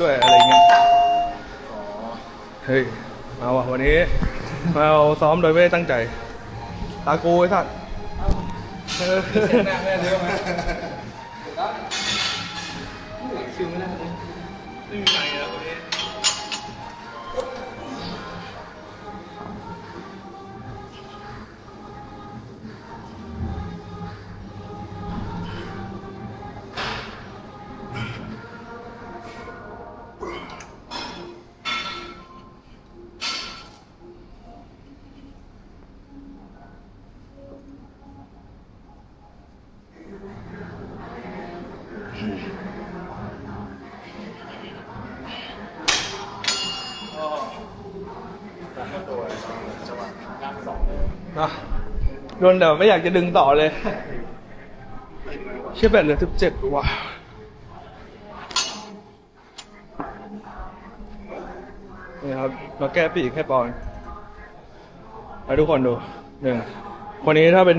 ด้วยอะไรเงี้ยเฮ้ยมาว่ะวันนี้ มาเอาซ้อมโดยไม่ได้ตั้งใจ ตากูไอ้สัตว์เออเสียงหน้าแม่เยอะไหมคิวไม่ได้เลยไม่มีใครแล้ววันนี้ โดนแต่ไม่อยากจะดึงต่อเลยเชื่อแบตเหลือสิบเจ็ดว่ะนี่ครับเราแก้ปีกแค่ปอนด์ให้ทุกคนดูหนึ่งคนนี้ถ้าเป็น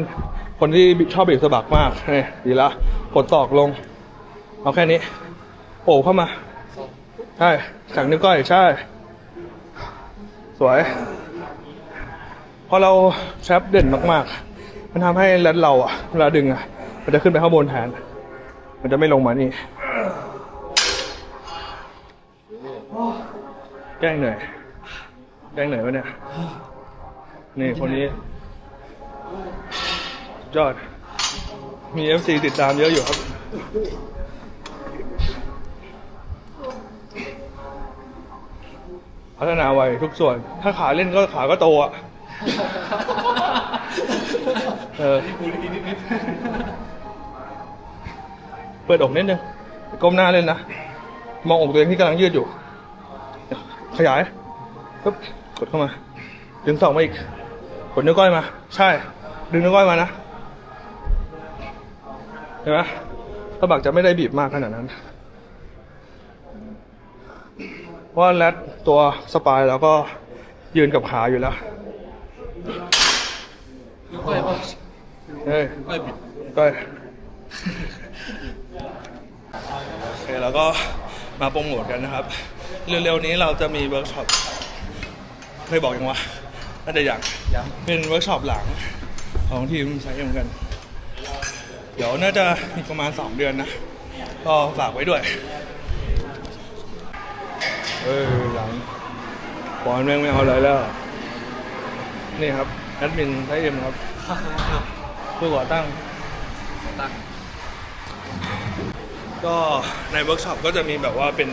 คนที่ชอบบีบสะบักมากนี่ดีละกดตอกลง เอาแค่นี้โอบเข้ามา ใช่ขังนิ้วก้อยใช่ สวย พอเราแทรปเด่นมากๆ มันทำให้แรดเราอะเวลาดึงอะมันจะขึ้นไปข้างบนแทน มันจะไม่ลงมานี่ แกล้งเหนื่อย แกล้งเหนื่อยวะเนี่ย นี่คนนี้ ยอด มี FC ติดตามเยอะอยู่ครับพัฒนาไวทุกส่วน ถ้าขาเล่นก็ขาก็โตอะ เออเปิดอกนิดนึงก้มหน้าเล่นนะ มองอกตัวเองที่กำลังยืดอยู่ ขยายปึ๊บกดเข้ามา ดึงสองมาอีก กดนิ้วก้อยมา ใช่ ดึงนิ้วก้อยมานะ เห็นไหมถ้าบักจะไม่ได้บีบมากขนาดนั้นเพราะว่าแรดตัวสปายเราก็ยืนกับขาอยู่แล้ว ก้อยป่ะเฮ้ยก้อยบิดก็โอเคแล้วก็มาโปรโมทกันนะครับ เร็วๆนี้เราจะมีเวิร์กช็อปเคยบอกยังวะน่าจะยังยังเป็นเวิร์กช็อปหลังของทีมใช้เอ็มกัน เดี๋ยวน่าจะอีกประมาณ 2 เดือนนะ ก็ฝากไว้ด้วย เออหลังบอลแม่งไม่เอาอะไรแล้ว นี่ครับ แอดมินใช้เอ็มครับผู้ก่อตั้งตั้ง ก็ในเวิร์กช็อปก็จะมีแบบว่าเป็น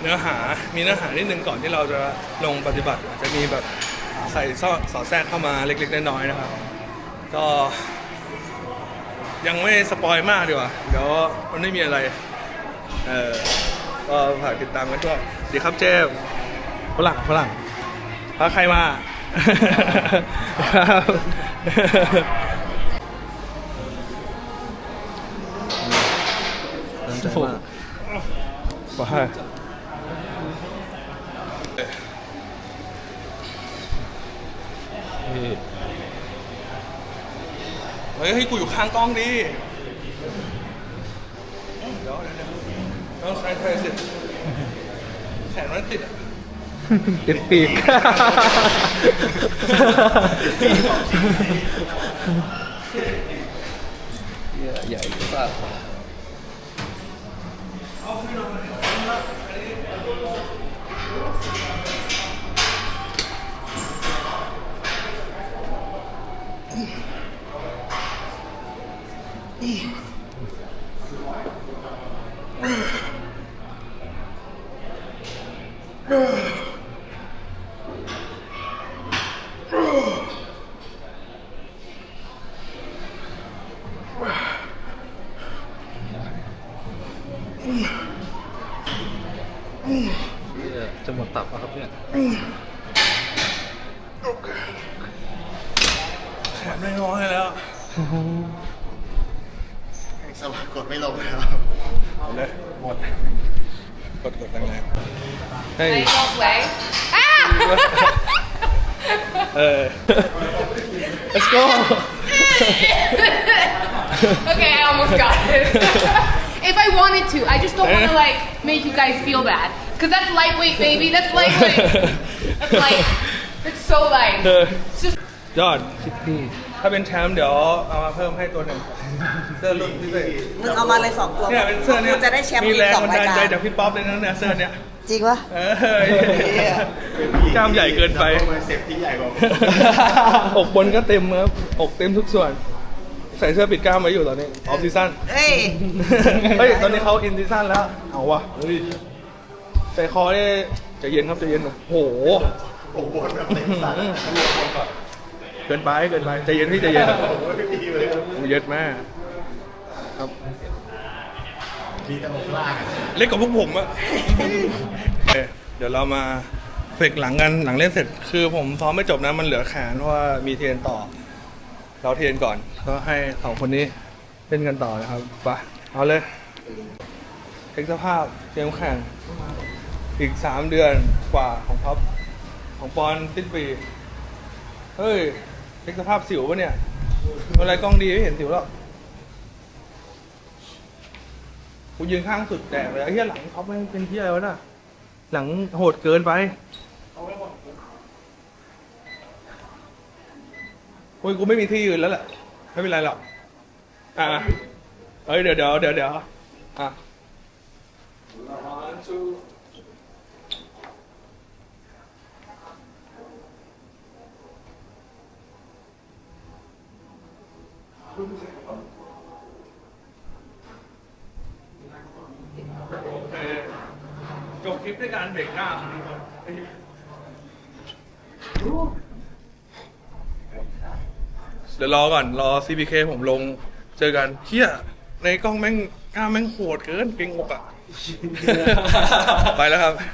เนื้อหา มีเนื้อหานิดนึงก่อนที่เราจะลงปฏิบัติอาจจะมีแบบใส่ซอสอดแทรกเข้ามาเล็กๆน้อยๆนะครับ ก็ ยังไม่สปอยมากดีกว่า เดี๋ยวมันไม่มีอะไร เออก็ฝากติดตามกันด้วยดีครับเจมส์ฝรั่งฝรั่งพาใครมา ครับตั้งใจมากว้าเฮ้ยให้กูอยู่ข้างกล้องดิเดี๋ยวเดี๋ยวต้องใช้ใช้สิแขนมันติดอะ ติดปีกให ญ่มาก จะหมดตับแล้วครับเนี่ย แขนไม่น้อยแล้ว สมัครกดไม่ลงแล้ว เอาเลยหมดกดกดแรงๆให้ Ready, false way. Ah! เออ let's go okay, I almost got it. if I wanted to, I just don't want to like make you guys feel bad. Cause that's lightweight, baby. That's lightweight. That's light. It's so light. เออ It's just ยอดถ้าเป็นแชมป์เดี๋ยวเอามาเพิ่มให้ตัวหนึ่งเสื้อรุ่นพิเศษมึงเอามาเลยสองตัวเนี่ยเป็นเสื้อเนี่ยกูจะได้แชมป์มีอีแรกงสองบันราดายลกาใจรจากพี่ป๊อปเลยนะเนี่ยเสื้อเนี่ยจริงปะเออกล้ามใหญ่เกินไปเบอร์เซฟที่ใหญ่กว่าอกบนก็เต็มครับอกเต็มทุกส่วน ใส่เสื้อปิดกล้ามไว้อยู่ตอนนี้ออฟซีซั่นเฮ้ย เฮ้ย ตอนนี้เขาอินซีซั่นแล้ว เอาวะ ใส่คอนี่ใจะเย็นครับใจะเย็นหน่อยโอ้โห โอ้โหแบบเต็มสัตว์เกินไปเกินไปใจเย็นพี่ใจเย็นอ้โหไม่ดีเลยครับผมเย็ดมากครับมีแต่อกล่างเล็กกว่าพวกผมอะเดี๋ยวเรามาเฟกหลังกันหลังเล่นเสร็จ คือผมซ้อมไม่จบนะมันเหลือแขนเพราะว่ามีเทรนต่อ เราเทรนก่อนก็ให้สองคนนี้เล่นกันต่อนะครับไปเอาเลยเช็คสภาพเตรียมแข่ง อีกสามเดือนกว่าของท็อปของปอนสิ้นปี เฮ้ยเช็คสภาพสิวปะเนี่ยอะไรกล้องดีไม่เห็นสิวหรอกกูยืนข้างสุดแดกเลยไอ้เหี้ยหลังท็อปไม่งเป็นเหี้ยอะไรวะน่ะ หลังโหดเกินไปโอ้ยกูไม่มีที่ยืนแล้วแหละไม่เป็นไรหรอกอะเอ้ยเดี๋ยวเดี๋ยวเดี๋ยวเดี๋ยวอะ โอเคจบคลิปด้วยการเบรกหน้าเดี๋ยวรอก่อน รอ CPK ผมลง เจอกันเฮียในกล้องแม่งกล้าแม่งโหดเกินเก่งอกอะ ไปแล้วครับ